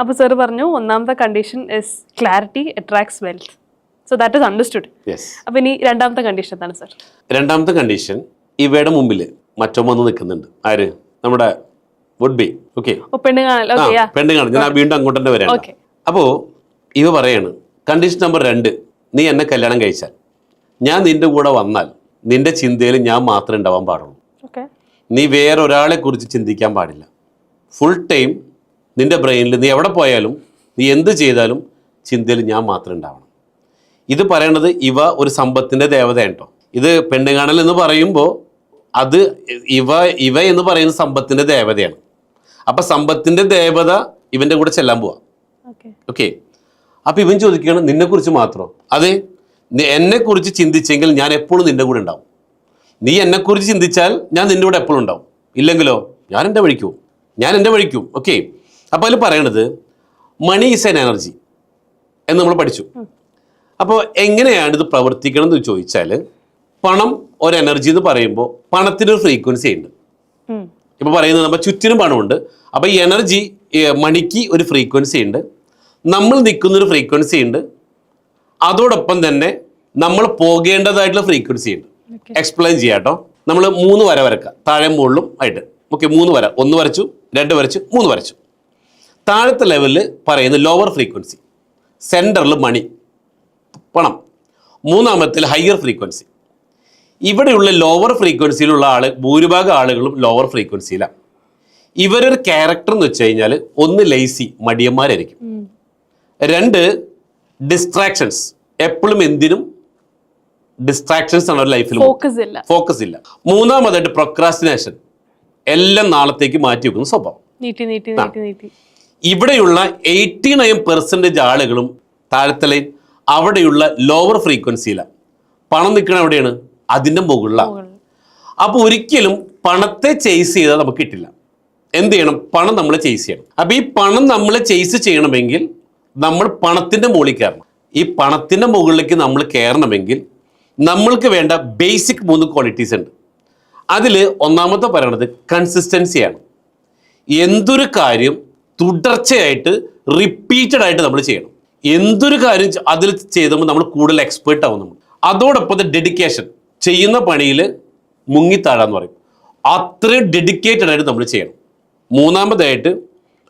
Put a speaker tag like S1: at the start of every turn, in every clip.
S1: അപ്പോൾ സാർ പറഞ്ഞു ഒന്നാമത്തെ condition is clarity attracts wealth so that is understood അപ്പോൾ ഇനി രണ്ടാമത്തെ കണ്ടീഷൻ എന്താണ് സാർ
S2: രണ്ടാമത്തെ കണ്ടീഷൻ ഇവയുടെ മുമ്പിൽ മറ്റോ വന്ന് നിൽക്കുന്നുണ്ട്. ആര്? നമ്മുടെ വുഡ് ബി ഓക്കെ
S1: പെണ്ണ്
S2: പെണ്ണ് കാണും ഞാൻ വീണ്ടും അങ്ങോട്ട് തന്നെ വരാം. അപ്പോൾ ഇവ പറയാണ് കണ്ടീഷൻ നമ്പർ രണ്ട് നീ എന്നെ കല്യാണം കഴിച്ചാൽ. ഞാൻ നിന്റെ കൂടെ വന്നാൽ നിന്റെ ചിന്തയിൽ ഞാൻ മാത്രമേ ഉണ്ടാവാൻ പാടുള്ളൂ. നീ വേറെ ഒരാളെ കുറിച്ച് ചിന്തിക്കാൻ പാടില്ല. ഫുൾ ടൈം നിന്റെ ബ്രെയിനിൽ നീ എവിടെ പോയാലും നീ എന്ത് ചെയ്താലും ചിന്തയിൽ ഞാൻ മാത്രം ഉണ്ടാവണം. ഇത് പറയണത് ഇവ ഒരു സമ്പത്തിന്റെ ദേവതയാണ് കേട്ടോ ഇത് പെണ്ണുകാണൽ എന്ന് പറയുമ്പോൾ അത് ഇവ ഇവ എന്ന് പറയുന്ന സമ്പത്തിന്റെ ദേവതയാണ്. അപ്പം സമ്പത്തിന്റെ ദേവത ഇവന്റെ കൂടെ ചെല്ലാൻ പോവാ.
S1: ഓക്കെ
S2: അപ്പം ഇവൻ ചോദിക്കുകയാണ് നിന്നെക്കുറിച്ച് മാത്രം? അതെ എന്നെക്കുറിച്ച് ചിന്തിച്ചെങ്കിൽ ഞാൻ എപ്പോഴും നിന്റെ കൂടെ ഉണ്ടാവും. നീ എന്നെക്കുറിച്ച് ചിന്തിച്ചാൽ ഞാൻ നിന്റെ കൂടെ എപ്പോഴും ഉണ്ടാവും. ഇല്ലെങ്കിലോ ഞാൻ എന്റെ വഴിക്കും ഞാൻ എന്റെ വഴിക്കും ഓക്കെ അപ്പോൾ അതിൽ പറയണത് മണി ഈസ് എൻ എനർജി എന്ന് നമ്മൾ പഠിച്ചു. അപ്പോൾ എങ്ങനെയാണ് ഇത് പ്രവർത്തിക്കണം എന്ന് ചോദിച്ചാൽ പണം ഒരു എനർജി എന്ന് പറയുമ്പോൾ പണത്തിനൊരു ഫ്രീക്വൻസി ഉണ്ട്. ഇപ്പോൾ പറയുന്നത് നമ്മൾ ചുറ്റിനും പണമുണ്ട്. അപ്പോൾ ഈ എനർജി മണിക്ക് ഒരു ഫ്രീക്വൻസി ഉണ്ട്. നമ്മൾ നിൽക്കുന്നൊരു ഫ്രീക്വൻസി ഉണ്ട്. അതോടൊപ്പം തന്നെ നമ്മൾ പോകേണ്ടതായിട്ടുള്ള ഫ്രീക്വൻസി ഉണ്ട്. എക്സ്പ്ലെയിൻ ചെയ്യാം കേട്ടോ. നമ്മൾ മൂന്ന് വര വരക്കുക താഴെ മുകളിലും ആയിട്ട്. ഓക്കെ മൂന്ന് വര. ഒന്ന് വരച്ചു രണ്ട് വരച്ചു മൂന്ന് വരച്ചു. താഴത്തെ ലെവലിൽ പറയുന്ന ലോവർ ഫ്രീക്വൻസി സെന്ററിൽ മണി പണം. മൂന്നാമത്തിൽ ഹയർ ഫ്രീക്വൻസി ഇവിടെയുള്ള ലോവർ ഫ്രീക്വൻസിയിലുള്ള ആൾ ഭൂരിഭാഗം ആളുകളും ലോവർ ഫ്രീക്വൻസിയിലാണ് ഇവരൊരു ക്യാരക്ടർ എന്ന് വെച്ച് കഴിഞ്ഞാൽ ഒന്ന് ലേസി മടിയന്മാരായിരിക്കും. രണ്ട് ഡിസ്ട്രാക്ഷൻസ് എപ്പോഴും എന്തിനും ഡിസ്ട്രാക്ഷൻസ് ആണ് ഒരു ലൈഫിൽ
S1: ഫോക്കസ് ഇല്ല.
S2: ഫോക്കസ് ഇല്ല. മൂന്നാമതായിട്ട് പ്രൊക്രാസ്റ്റിനേഷൻ എല്ലാം നാളത്തേക്ക് മാറ്റി വെക്കുന്ന സ്വഭാവം.
S1: നീട്ടി നീട്ടി നീട്ടി നീട്ടി.
S2: ഇവിടെയുള്ള എയ്റ്റി നയൻ പെർസെന്റേജ് ആളുകളും താഴത്തെ ലൈൻ അവിടെയുള്ള ലോവർ ഫ്രീക്വൻസിയിലാണ് പണം നിൽക്കണ എവിടെയാണ്? അതിന്റെ മുകളിലാണ് അപ്പോൾ ഒരിക്കലും പണത്തെ ചേസ് ചെയ്താൽ നമുക്ക് കിട്ടില്ല. എന്ത് ചെയ്യണം? പണം നമ്മൾ ചേസ് ചെയ്യണം. അപ്പോൾ ഈ പണം നമ്മൾ ചേസ് ചെയ്യണമെങ്കിൽ നമ്മൾ പണത്തിന്റെ മുകളിൽ കയറണം. ഈ പണത്തിന്റെ മുകളിലേക്ക് നമ്മൾ കയറണമെങ്കിൽ നമ്മൾക്ക് വേണ്ട ബേസിക് മൂന്ന് ക്വാളിറ്റീസ് ഉണ്ട്. അതിൽ ഒന്നാമത്തെ പറയണത് കൺസിസ്റ്റൻസിയാണ് എന്തൊരു കാര്യം തുടർച്ചയായിട്ട് റിപ്പീറ്റഡ് ആയിട്ട് നമ്മൾ ചെയ്യണം. എന്തൊരു കാര്യം അതിൽ ചെയ്തുമ്പോൾ നമ്മൾ കൂടുതൽ എക്സ്പേർട്ട് ആവും നമ്മൾ. അതോടൊപ്പം ഡെഡിക്കേഷൻ ചെയ്യുന്ന പണിയിൽ മുങ്ങിത്താഴാന്ന് പറയും. അത്രയും ഡെഡിക്കേറ്റഡ് ആയിട്ട് നമ്മൾ ചെയ്യണം. മൂന്നാമതായിട്ട്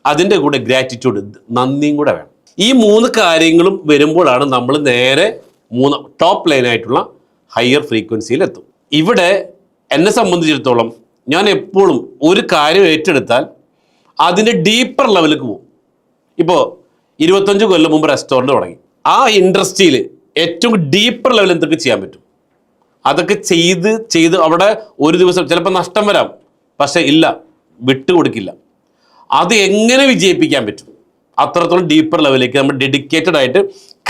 S2: അതിന്റെ കൂടെ ഗ്രാറ്റിറ്റ്യൂഡ് നന്ദിയും കൂടെ വേണം. ഈ മൂന്ന് കാര്യങ്ങളും വരുമ്പോഴാണ് നമ്മൾ നേരെ മൂന്ന് ടോപ്പ് ലൈനായിട്ടുള്ള ഹയർ ഫ്രീക്വൻസിയിൽ എത്തും ഇവിടെ എന്നെ സംബന്ധിച്ചിടത്തോളം ഞാൻ എപ്പോഴും ഒരു കാര്യം ഏറ്റെടുത്താൽ അതിന്റെ ഡീപ്പർ ലെവലിലേക്ക് പോകും ഇപ്പോൾ ഇരുപത്തഞ്ച് കൊല്ലം മുമ്പ് റെസ്റ്റോറന്റ് തുടങ്ങി. ആ ഇൻഡസ്ട്രിയിൽ ഏറ്റവും ഡീപ്പർ ലെവലിൽ എന്തൊക്കെ ചെയ്യാൻ പറ്റും? അതൊക്കെ ചെയ്ത് ചെയ്ത് അവിടെ ഒരു ദിവസം ചിലപ്പോൾ നഷ്ടം വരാം. പക്ഷേ ഇല്ല വിട്ടുകൊടുക്കില്ല അത് എങ്ങനെ വിജയിപ്പിക്കാൻ പറ്റും? അത്രത്തോളം ഡീപ്പർ ലെവലിലേക്ക് നമ്മൾ ഡെഡിക്കേറ്റഡ് ആയിട്ട്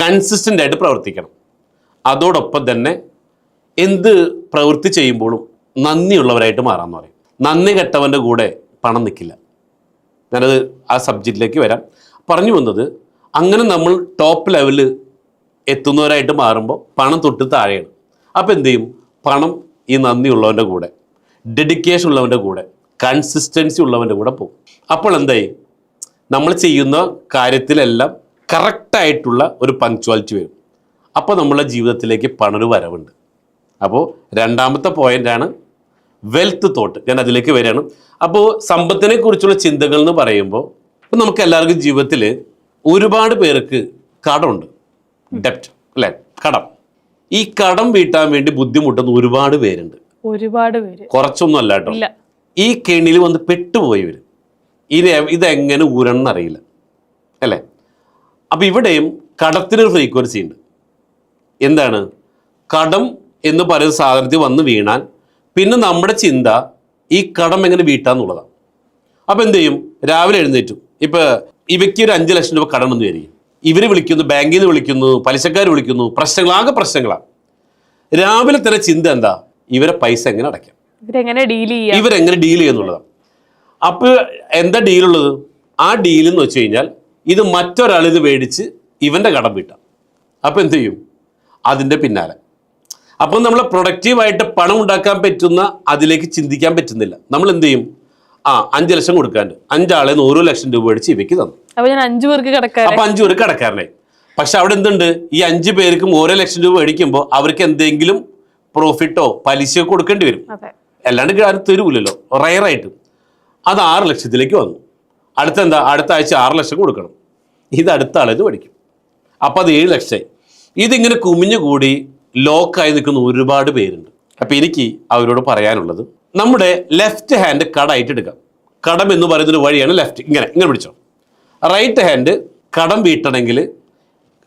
S2: കൺസിസ്റ്റന്റ് ആയിട്ട് പ്രവർത്തിക്കണം. അതോടൊപ്പം തന്നെ എന്ത് പ്രവൃത്തി ചെയ്യുമ്പോഴും നന്ദിയുള്ളവരായിട്ട് മാറാമെന്ന് പറയും. നന്ദി കെട്ടവന്റെ കൂടെ പണം നിൽക്കില്ല. ഞാനത് ആ സബ്ജക്റ്റിലേക്ക് വരാം. പറഞ്ഞു വന്നത് അങ്ങനെ നമ്മൾ ടോപ്പ് ലെവലിൽ എത്തുന്നവരായിട്ട് മാറുമ്പോൾ പണം തൊട്ട് താഴെയാണ്. അപ്പോൾ എന്ത് ചെയ്യും? പണം ഈ നന്ദിയുള്ളവന്റെ കൂടെ ഡെഡിക്കേഷൻ ഉള്ളവന്റെ കൂടെ കൺസിസ്റ്റൻസി ഉള്ളവന്റെ കൂടെ പോകും. അപ്പോൾ എന്തായി? നമ്മൾ ചെയ്യുന്ന കാര്യത്തിലെല്ലാം കറക്റ്റായിട്ടുള്ള ഒരു പങ്ക്ച്വാലിറ്റി വരും. അപ്പോൾ നമ്മളെ ജീവിതത്തിലേക്ക് പണൊരു വരവുണ്ട്. അപ്പോൾ രണ്ടാമത്തെ പോയിന്റാണ് വെൽത്ത് തോട്ട് ഞാൻ അതിലേക്ക് വരികയാണ്. അപ്പോൾ സമ്പത്തിനെ കുറിച്ചുള്ള ചിന്തകൾ എന്ന് പറയുമ്പോൾ ഇപ്പം നമുക്ക് എല്ലാവർക്കും ജീവിതത്തിൽ ഒരുപാട് പേർക്ക് കടമുണ്ട്. ഡെപ്റ്റ് അല്ലേ? കടം. ഈ കടം വീട്ടാൻ വേണ്ടി ബുദ്ധിമുട്ടുന്ന ഒരുപാട് പേരുണ്ട്.
S1: ഒരുപാട് പേര്.
S2: കുറച്ചൊന്നും അല്ല കേട്ടോ. ഈ കെണിയിൽ വന്ന് പെട്ടുപോയവർ ഇനി ഇതെങ്ങനെ ഊരണമെന്നറിയില്ല അല്ലേ? അപ്പം ഇവിടെയും കടത്തിനൊരു ഫ്രീക്വൻസി ഉണ്ട്. എന്താണ്? കടം എന്ന് പറയുന്ന സാധനത്തിൽ വന്ന് വീണാൽ പിന്നെ നമ്മുടെ ചിന്ത ഈ കടം എങ്ങനെ വീട്ടാന്നുള്ളതാണ് അപ്പോൾ എന്ത് ചെയ്യും? രാവിലെ എഴുന്നേറ്റു. ഇപ്പോൾ ഇവയ്ക്ക് ഒരു അഞ്ച് ലക്ഷം രൂപ കടം എന്ന് വരികയും ഇവർ വിളിക്കുന്നു ബാങ്കിൽ നിന്ന് വിളിക്കുന്നു പലിശക്കാർ വിളിക്കുന്നു പ്രശ്നങ്ങൾ ആകെ പ്രശ്നങ്ങളാണ് രാവിലെ തന്നെ ചിന്ത എന്താ? ഇവരെ പൈസ എങ്ങനെ അടയ്ക്കാം?
S1: ഇവരെങ്ങനെ ഡീൽ ചെയ്യാം?
S2: ഇവരെങ്ങനെ ഡീൽ ചെയ്യുന്നുള്ളതാണ് അപ്പോൾ എന്താ ഡീലുള്ളത് ആ ഡീൽ എന്ന് വെച്ച് കഴിഞ്ഞാൽ ഇത് മറ്റൊരാൾ ഇത് മേടിച്ച് ഇവന്റെ കടം വീട്ടാം. അപ്പോൾ എന്ത് ചെയ്യും? അതിന്റെ പിന്നാലെ. അപ്പം നമ്മൾ പ്രൊഡക്റ്റീവായിട്ട് പണം ഉണ്ടാക്കാൻ പറ്റുന്ന അതിലേക്ക് ചിന്തിക്കാൻ പറ്റുന്നില്ല. നമ്മൾ എന്ത് ചെയ്യും? ആ അഞ്ച് ലക്ഷം കൊടുക്കാണ്ട് അഞ്ചാളെ നൂറ് ലക്ഷം രൂപ മേടിച്ച് ഇവയ്ക്ക് തന്നു.
S1: അപ്പൊ ഞാൻ അഞ്ചു പേർക്ക് കടക്കാരൻ
S2: അപ്പൊ അഞ്ചു പേർക്ക് കടക്കാരനായി പക്ഷെ അവിടെ എന്തുണ്ട്? ഈ അഞ്ചു പേർക്കും ഓരോ ലക്ഷം രൂപ മേടിക്കുമ്പോൾ അവർക്ക് എന്തെങ്കിലും പ്രോഫിറ്റോ പലിശയോ കൊടുക്കേണ്ടി വരും. അല്ലാണ്ട് ആരും തരൂലല്ലോ. റയറായിട്ട് അത് ആറ് ലക്ഷത്തിലേക്ക് വന്നു. അടുത്ത എന്താ? അടുത്ത ആഴ്ച ആറ് ലക്ഷം കൊടുക്കണം. ഇത് അടുത്ത ആളത് പഠിക്കും അപ്പം അത് ഏഴ് ലക്ഷമായി ഇതിങ്ങനെ കുമിഞ്ഞുകൂടി ലോക്കായി നിൽക്കുന്ന ഒരുപാട് പേരുണ്ട്. അപ്പം എനിക്ക് അവരോട് പറയാനുള്ളത് നമ്മുടെ ലെഫ്റ്റ് ഹാൻഡ് കടായിട്ട് എടുക്കാം. കടം എന്ന് പറയുന്നൊരു വഴിയാണ് ലെഫ്റ്റ് ഇങ്ങനെ ഇങ്ങനെ പിടിച്ചോ. റൈറ്റ് ഹാൻഡ് കടം വീട്ടണമെങ്കിൽ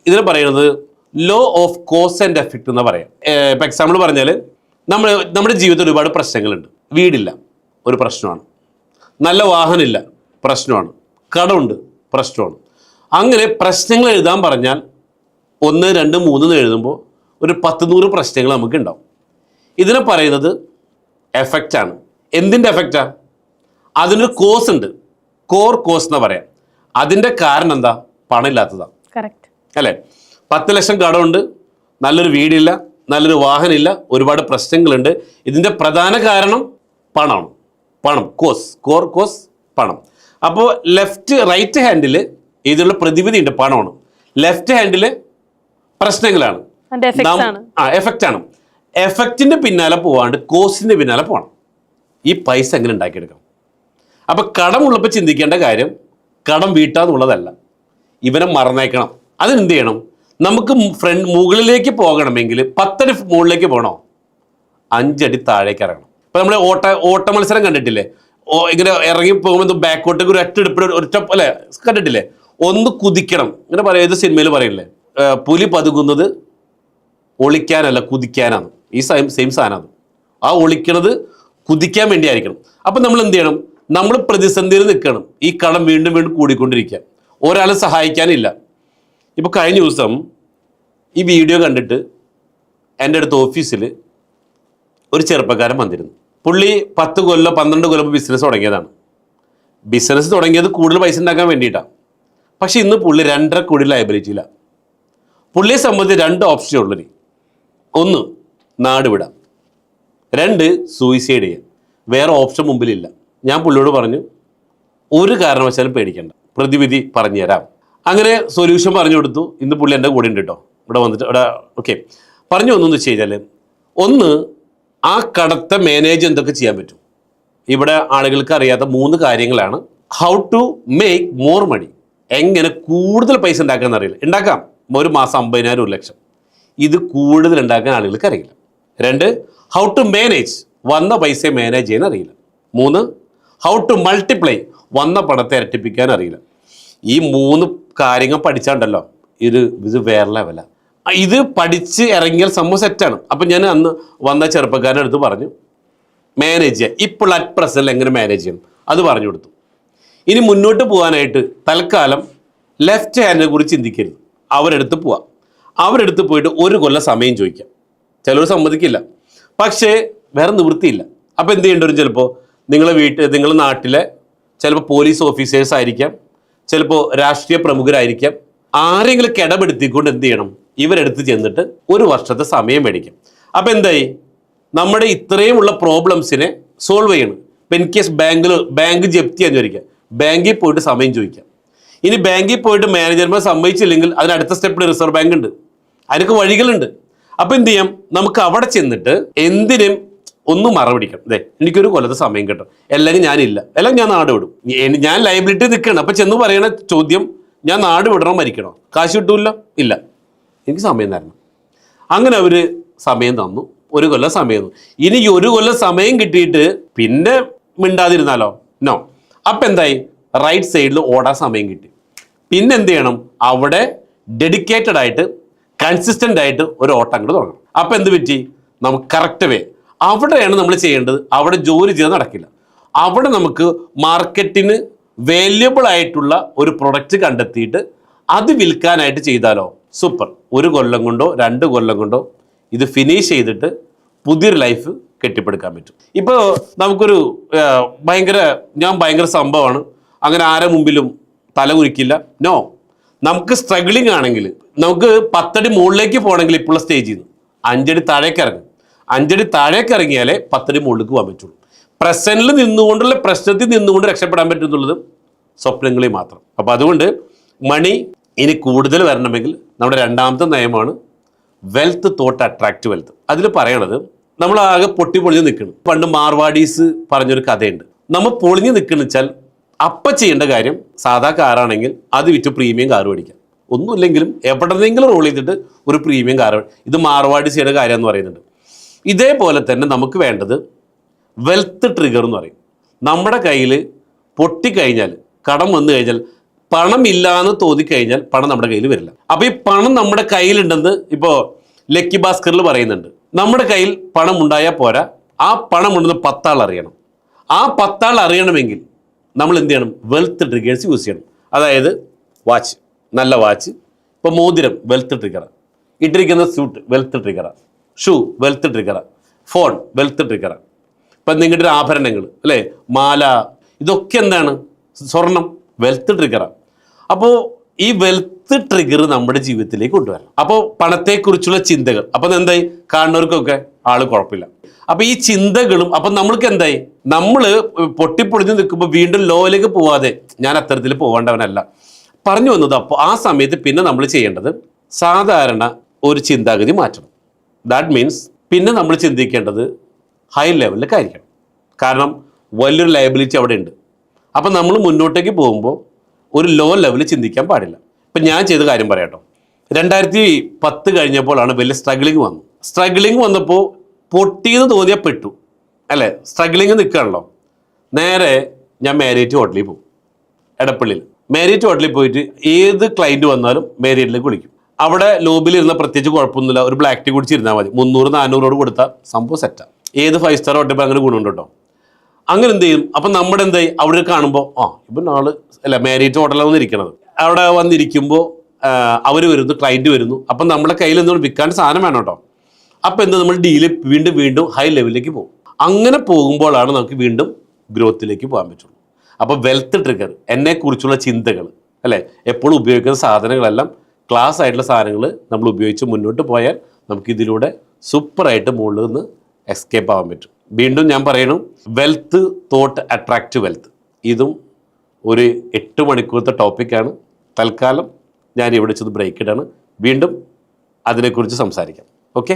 S2: ഇതിന് പറയുന്നത് law of cause and effect എന്ന് പറയാം. ഇപ്പം എക്സാമ്പിൾ പറഞ്ഞാൽ നമ്മൾ നമ്മുടെ ജീവിതത്തിൽ ഒരുപാട് പ്രശ്നങ്ങളുണ്ട്. വീടില്ല ഒരു പ്രശ്നമാണ്. നല്ല വാഹനമില്ല പ്രശ്നമാണ്. കടമുണ്ട് പ്രശ്നമാണ്. അങ്ങനെ പ്രശ്നങ്ങൾ എഴുതാൻ പറഞ്ഞാൽ ഒന്ന് രണ്ട് മൂന്ന് എഴുതുമ്പോൾ ഒരു പത്ത് നൂറ് പ്രശ്നങ്ങൾ നമുക്ക് ഉണ്ടാവും ഇതിനെ പറയുന്നത് എഫക്റ്റാണ് എന്തിന്റെ എഫക്റ്റാണ് അതിനൊരു കോസ് ഉണ്ട്. കോർ കോസ് എന്ന് പറയാം. അതിന്റെ കാരണം എന്താ? പണമില്ലാത്തതാണ്
S1: കറക്റ്റ്
S2: അല്ലേ? പത്ത് ലക്ഷം കടമുണ്ട്. നല്ലൊരു വീടില്ല. നല്ലൊരു വാഹനമില്ല. ഒരുപാട് പ്രശ്നങ്ങളുണ്ട്. ഇതിന്റെ പ്രധാന കാരണം പണമാണ്. പണം. കോസ് കോർ കോസ് പണം. അപ്പോൾ ലെഫ്റ്റ് റൈറ്റ് ഹാൻഡിൽ ഇതിലുള്ള പ്രതിവിധിയുണ്ട് പണമാണ്. ലെഫ്റ്റ് ഹാൻഡിൽ പ്രശ്നങ്ങളാണ്. എഫക്റ്റ് ആണ്. എഫക്റ്റിന്റെ പിന്നാലെ പോവാണ്ട് കോസ്റ്റിന്റെ പിന്നാലെ പോകണം ഈ പൈസ എങ്ങനെ ഉണ്ടാക്കിയെടുക്കണം? അപ്പൊ കടമുള്ളപ്പോൾ ചിന്തിക്കേണ്ട കാര്യം കടം വീട്ടാന്നുള്ളതല്ല ഇവനെ മറന്നേക്കണം. അതെന്ത് ചെയ്യണം? നമുക്ക് ഫ്രണ്ട് മുകളിലേക്ക് പോകണമെങ്കിൽ പത്തടി മുകളിലേക്ക് പോകണോ? അഞ്ചടി താഴേക്ക് ഇറങ്ങണം. ഇപ്പൊ നമ്മൾ ഓട്ട ഓട്ട മത്സരം കണ്ടിട്ടില്ലേ? ഓ ഇങ്ങനെ ഇറങ്ങി പോകുമ്പോൾ ബാക്കോട്ടേക്ക് ഒരു ഒറ്റ എടുപ്പിൽ ഒറ്റ അല്ലെ? കണ്ടിട്ടില്ലേ? ഒന്ന് കുതിക്കണം. ഇങ്ങനെ പറയാം. ഏത് സിനിമയിൽ പറയില്ലേ? പുലി പതുങ്ങുന്നത് ഒളിക്കാനല്ല കുതിക്കാനാണ്. ഈ സെയിം സെയിം സാധനമാണ് ആ ഒളിക്കണത് കുതിക്കാൻ വേണ്ടിയായിരിക്കണം. അപ്പം നമ്മൾ എന്ത് ചെയ്യണം? നമ്മൾ പ്രതിസന്ധിയിൽ നിൽക്കണം. ഈ കടം വീണ്ടും വീണ്ടും കൂടിക്കൊണ്ടിരിക്കുക. ഒരാളെ സഹായിക്കാനില്ല. ഇപ്പോൾ കഴിഞ്ഞ ദിവസം ഈ വീഡിയോ കണ്ടിട്ട് എന്റെ അടുത്ത് ഓഫീസിൽ ഒരു ചെറുപ്പക്കാരൻ വന്നിരുന്നു. പുള്ളി പത്ത് കൊല്ലം പന്ത്രണ്ട് കൊല്ലം ബിസിനസ് തുടങ്ങിയതാണ്. ബിസിനസ് തുടങ്ങിയത് കൂടുതൽ പൈസ ഉണ്ടാക്കാൻ വേണ്ടിയിട്ടാണ് പക്ഷെ ഇന്ന് പുള്ളി രണ്ടര കോടി ലയബിലിറ്റിയിലാണ് പുള്ളിയെ സംബന്ധിച്ച് രണ്ട് ഓപ്ഷനേ ഉള്ളൂ. ഒന്ന് നാട് വിടാം രണ്ട് സൂയിസൈഡ് ചെയ്യാം വേറെ ഓപ്ഷൻ മുമ്പിലില്ല. ഞാൻ പുള്ളിയോട് പറഞ്ഞു ഒരു കാരണവശാലും പേടിക്കണ്ട. പ്രതിവിധി പറഞ്ഞുതരാം. അങ്ങനെ സൊല്യൂഷൻ പറഞ്ഞു കൊടുത്തു. ഇന്ന് പുള്ളി എന്റെ കൂടെ ഉണ്ട് കേട്ടോ ഇവിടെ വന്നിട്ട് ഇവിടെ ഓക്കെ പറഞ്ഞു വന്നു വെച്ച് കഴിഞ്ഞാൽ ഒന്ന് ആ കടത്തെ മാനേജ് എന്തൊക്കെ ചെയ്യാൻ പറ്റും? ഇവിടെ ആളുകൾക്ക് അറിയാത്ത മൂന്ന് കാര്യങ്ങളാണ്. How to make more money എങ്ങനെ കൂടുതൽ പൈസ ഉണ്ടാക്കാമെന്ന് അറിയില്ല. ഉണ്ടാക്കാം. ഒരു മാസം അമ്പതിനായിരം ഒരു ലക്ഷം. ഇത് കൂടുതൽ ഉണ്ടാക്കാൻ ആളുകൾക്ക് അറിയില്ല. രണ്ട് ഹൗ ടു മാനേജ് വന്ന പൈസ മാനേജ് ചെയ്യാൻ അറിയില്ല. മൂന്ന് ഹൗ ടു മൾട്ടിപ്ലൈ വന്ന പണത്തെ ഇരട്ടിപ്പിക്കാൻ അറിയില്ല. ഈ മൂന്ന് കാര്യങ്ങൾ പഠിച്ചാണ്ടല്ലോ. ഇത് ഇത് വേറെ ലെവലാണ് ഇത് പഠിച്ച് ഇറങ്ങിയാൽ സംഭവം സെറ്റാണ് അപ്പം ഞാൻ അന്ന് വന്ന ചെറുപ്പക്കാരുടെ അടുത്ത് പറഞ്ഞു മാനേജ് ചെയ്യാം. ഇപ്പോൾ അറ്റ് പ്രസന്റ് എങ്ങനെ മാനേജ് ചെയ്യണം അത് പറഞ്ഞു കൊടുത്തു. ഇനി മുന്നോട്ട് പോകാനായിട്ട് തൽക്കാലം ലെഫ്റ്റ് ഹാൻഡിനെ കുറിച്ച് ചിന്തിക്കരുത്. അവരെടുത്ത് പോവാം. അവരെടുത്ത് പോയിട്ട് ഒരു കൊല്ലം സമയം ചോദിക്കാം. ചിലർ സമ്മതിക്കില്ല. പക്ഷേ വേറെ നിവൃത്തിയില്ല. അപ്പോൾ എന്ത് ചെയ്യേണ്ടി വരും ചിലപ്പോൾ നിങ്ങളെ വീട്ടിൽ നിങ്ങളുടെ നാട്ടിലെ ചിലപ്പോൾ പോലീസ് ഓഫീസേഴ്സ് ആയിരിക്കാം. ചിലപ്പോൾ രാഷ്ട്രീയ പ്രമുഖരായിരിക്കാം. ആരെങ്കിലും കിടപെടുത്തിക്കൊണ്ട് എന്ത് ചെയ്യണം? ഇവരെടുത്ത് ചെന്നിട്ട് ഒരു വർഷത്തെ സമയം മേടിക്കും. അപ്പോൾ എന്തായി? നമ്മുടെ ഇത്രയുമുള്ള പ്രോബ്ലംസിനെ സോൾവ് ചെയ്യണം. ഇപ്പം ഇൻ കേസ് ബാങ്കിൽ ബാങ്ക് ജപ്തി എന്ന് ചോദിക്കാം. ബാങ്കിൽ പോയിട്ട് സമയം ചോദിക്കാം. ഇനി ബാങ്കിൽ പോയിട്ട് മാനേജർമാർ സമ്മതിച്ചില്ലെങ്കിൽ അതിന് അടുത്ത സ്റ്റെപ്പിൽ റിസർവ് ബാങ്ക് ഉണ്ട്. അതിനൊക്കെ വഴികളുണ്ട്. അപ്പം എന്ത് ചെയ്യാം? നമുക്ക് അവിടെ ചെന്നിട്ട് എന്തിനും ഒന്ന് മറപിടിക്കണം. അതെ എനിക്കൊരു കൊല്ലത്തെ സമയം കിട്ടും. അല്ലെങ്കിൽ ഞാനില്ല. എല്ലാം ഞാൻ നാട് വിടും. ഞാൻ ലൈബിലിറ്റി നിൽക്കണം അപ്പം ചെന്ന് പറയണ ചോദ്യം ഞാൻ നാട് വിടണം മരിക്കണോ? കാശ് കിട്ടൂല്ല ഇല്ല. എനിക്ക് സമയം തരണം. അങ്ങനെ അവർ സമയം തന്നു. ഒരു കൊല്ലം സമയം ഇനി ഒരു കൊല്ലം സമയം കിട്ടിയിട്ട് പിന്നെ മിണ്ടാതിരുന്നാലോ? നോ അപ്പം എന്തായി? റൈറ്റ് സൈഡിൽ ഓടാൻ സമയം കിട്ടി. പിന്നെ എന്ത് ചെയ്യണം? അവിടെ ഡെഡിക്കേറ്റഡ് ആയിട്ട് കൺസിസ്റ്റന്റ് ആയിട്ട് ഒരു ഓട്ടം അങ്ങോട്ട് തുടങ്ങണം അപ്പം എന്ത് പറ്റി? നമുക്ക് കറക്റ്റ് വേ അവിടെയാണ് നമ്മൾ ചെയ്യേണ്ടത്. അവിടെ ജോലി ചെയ്ത് നടക്കില്ല. അവിടെ നമുക്ക് മാർക്കറ്റിന് വാല്യുബിൾ ആയിട്ടുള്ള ഒരു പ്രൊഡക്റ്റ് കണ്ടെത്തിയിട്ട് അത് വിൽക്കാനായിട്ട് ചെയ്താലോ? സൂപ്പർ ഒരു കൊല്ലം കൊണ്ടോ രണ്ട് കൊല്ലം കൊണ്ടോ ഇത് ഫിനിഷ് ചെയ്തിട്ട് പുതിയൊരു ലൈഫ് കെട്ടിപ്പടുക്കാൻ പറ്റും. ഇപ്പോൾ നമുക്കൊരു ഭയങ്കര ഞാൻ ഭയങ്കര സംഭവമാണ്. അങ്ങനെ ആരെ മുമ്പിലും തല കുരിക്കില്ല നോ നമുക്ക് സ്ട്രഗിളിങ് ആണെങ്കിൽ നമുക്ക് പത്തടി മുകളിലേക്ക് പോകണമെങ്കിൽ ഇപ്പോഴുള്ള സ്റ്റേജിൽ നിന്ന് അഞ്ചടി താഴേക്ക് ഇറങ്ങും. അഞ്ചടി താഴേക്ക് ഇറങ്ങിയാലേ പത്തടി മുകളിലേക്ക് പോകാൻ പറ്റുള്ളൂ. പ്രസന്റിൽ നിന്നുകൊണ്ടുള്ള പ്രശ്നത്തിൽ നിന്നുകൊണ്ട് രക്ഷപ്പെടാൻ പറ്റുന്നുള്ളത് സ്വപ്നങ്ങളിൽ മാത്രം. അപ്പോൾ അതുകൊണ്ട് മണി ഇനി കൂടുതൽ വരണമെങ്കിൽ നമ്മുടെ രണ്ടാമത്തെ നയമാണ് വെൽത്ത് തോട്ട് അട്രാക്റ്റ് വെൽത്ത് അതിൽ പറയണത് നമ്മൾ ആകെ പൊട്ടി പൊളിഞ്ഞ് നിൽക്കണം. പണ്ട് മാർവാഡീസ് പറഞ്ഞൊരു കഥയുണ്ട്. നമ്മൾ പൊളിഞ്ഞ് നിൽക്കണെന്ന് വെച്ചാൽ അപ്പം ചെയ്യേണ്ട കാര്യം സാധാ കാറാണെങ്കിൽ അത് വിറ്റ് പ്രീമിയം കാർ മേടിക്കാം. ഒന്നുമില്ലെങ്കിലും എവിടെന്നെങ്കിലും റോൾ ചെയ്തിട്ട് ഒരു പ്രീമിയം കാർ ഇത് മാർവാഡീസിയുടെ കാര്യം എന്ന് പറയുന്നുണ്ട്. ഇതേപോലെ തന്നെ നമുക്ക് വേണ്ടത് വെൽത്ത് ട്രിഗർ എന്ന് പറയും. നമ്മുടെ കയ്യിൽ പൊട്ടിക്കഴിഞ്ഞാൽ കടം വന്നു കഴിഞ്ഞാൽ പണം ഇല്ലാന്ന് തോന്നിക്കഴിഞ്ഞാൽ പണം നമ്മുടെ കയ്യിൽ വരില്ല. അപ്പോൾ ഈ പണം നമ്മുടെ കയ്യിലുണ്ടെന്ന് ഇപ്പോൾ ലക്കി ഭാസ്കറിൽ പറയുന്നുണ്ട്. നമ്മുടെ കയ്യിൽ പണം ഉണ്ടായാൽ പോരാ. ആ പണം ഉണ്ടെന്ന് പത്താൾ അറിയണം. ആ പത്താൾ അറിയണമെങ്കിൽ നമ്മൾ എന്ത് ചെയ്യണം? വെൽത്ത് ട്രിഗേഴ്സ് യൂസ് ചെയ്യണം. അതായത് വാച്ച് നല്ല വാച്ച് ഇപ്പോൾ മോതിരം വെൽത്ത് ട്രിഗറാണ് ഇട്ടിരിക്കുന്ന സ്യൂട്ട് വെൽത്ത് ട്രിഗറാണ് ഷൂ വെൽത്ത് ട്രിഗറാണ് ഫോൺ വെൽത്ത് ട്രിഗറാണ് ഇപ്പം നിങ്ങളുടെ ഒരു ആഭരണങ്ങൾ അല്ലേ? മാല ഇതൊക്കെ എന്താണ്? സ്വർണം വെൽത്ത് ട്രിഗറാണ് അപ്പോൾ ഈ വെൽത്ത് ട്രിഗർ നമ്മുടെ ജീവിതത്തിലേക്ക് കൊണ്ടുവരണം. അപ്പോൾ പണത്തെക്കുറിച്ചുള്ള ചിന്തകൾ. അപ്പം എന്തായി കാണുന്നവർക്കൊക്കെ ആൾ കുഴപ്പമില്ല. അപ്പോൾ ഈ ചിന്തകളും അപ്പം നമ്മൾക്ക് എന്തായി നമ്മൾ പൊട്ടിപ്പൊളിഞ്ഞ് നിൽക്കുമ്പോൾ വീണ്ടും ലോയിലേക്ക് പോവാതെ ഞാൻ അത്തരത്തിൽ പോകേണ്ടവനല്ല പറഞ്ഞു വന്നത് അപ്പോൾ ആ സമയത്ത് പിന്നെ നമ്മൾ ചെയ്യേണ്ടത് സാധാരണ ഒരു ചിന്താഗതി മാറ്റണം. ദാറ്റ് മീൻസ് പിന്നെ നമ്മൾ ചിന്തിക്കേണ്ടത് ഹൈ ലെവലിലേക്ക് ആയിരിക്കണം കാരണം വലിയൊരു ലയബിലിറ്റി അവിടെ ഉണ്ട്. അപ്പം നമ്മൾ മുന്നോട്ടേക്ക് പോകുമ്പോൾ ഒരു ലോ ലെവലിൽ ചിന്തിക്കാൻ പാടില്ല. ഇപ്പം ഞാൻ ചെയ്ത കാര്യം പറയാട്ടോ. രണ്ടായിരത്തി പത്ത് കഴിഞ്ഞപ്പോഴാണ് വലിയ സ്ട്രഗ്ലിങ് വന്നു. സ്ട്രഗ്ലിങ് വന്നപ്പോൾ പൊട്ടിയെന്ന് തോന്നിയാൽ പെട്ടു. അല്ലേ? സ്ട്രഗ്ലിങ് നിൽക്കുകയാണല്ലോ നേരെ ഞാൻ മാരിയറ്റ് ഹോട്ടലിൽ പോകും എടപ്പള്ളിയിൽ. മാരിയറ്റ് ഹോട്ടലിൽ പോയിട്ട് ഏത് ക്ലയന്റ് വന്നാലും മാരിയറ്റിലേക്ക് വിളിക്കും. അവിടെ ലോബിയിൽ ഇരുന്ന പ്രത്യേകിച്ച് കുഴപ്പമൊന്നുമില്ല. ഒരു ബ്ലാക്ക് ടീ കുടിച്ചിരുന്നാൽ മതി. മുന്നൂറ് നാനൂറോട് കൊടുത്താൽ സംഭവം സെറ്റാണ് ഏത് ഫൈവ് സ്റ്റാർ ഹോട്ടലിപ്പോൾ അങ്ങനെ ഗുണമുണ്ട് കേട്ടോ. അങ്ങനെ എന്ത് ചെയ്യും അപ്പം നമ്മുടെ എന്തായി അവിടെ കാണുമ്പോൾ ആ ഇപ്പം നാൾ അല്ല മാരിയറ്റ് ഹോട്ടലാണ് വന്നിരിക്കണത് അവിടെ വന്നിരിക്കുമ്പോൾ അവർ വരുന്നു ക്ലയന്റ് വരുന്നു. അപ്പം നമ്മുടെ കയ്യിൽ എന്തുകൊണ്ട് വിൽക്കാൻ സാധനം വേണം കേട്ടോ. അപ്പം എന്താ നമ്മൾ ഡീൽ വീണ്ടും വീണ്ടും ഹൈ ലെവലിലേക്ക് പോകും. അങ്ങനെ പോകുമ്പോഴാണ് നമുക്ക് വീണ്ടും ഗ്രോത്തിലേക്ക് പോകാൻ പറ്റുള്ളൂ. അപ്പോൾ വെൽത്ത് ട്രിഗർ എന്നെക്കുറിച്ചുള്ള ചിന്തകൾ അല്ലേ? എപ്പോഴും ഉപയോഗിക്കുന്ന സാധനങ്ങളെല്ലാം ക്ലാസ് ആയിട്ടുള്ള സാധനങ്ങൾ നമ്മൾ ഉപയോഗിച്ച് മുന്നോട്ട് പോയാൽ നമുക്കിതിലൂടെ സൂപ്പറായിട്ട് മുകളിൽ നിന്ന് എസ്കേപ്പ് ആവാൻ പറ്റും. വീണ്ടും ഞാൻ പറയണം വെൽത്ത് തോട്ട് അട്രാക്റ്റ് വെൽത്ത് ഇതും ഒരു എട്ട് മണിക്കൂറത്തെ ടോപ്പിക്കാണ് തൽക്കാലം ഞാൻ ഇവിടെ ചെന്ന് ബ്രേക്ക് ഇടാണ്. വീണ്ടും അതിനെക്കുറിച്ച് സംസാരിക്കാം. ഓക്കെ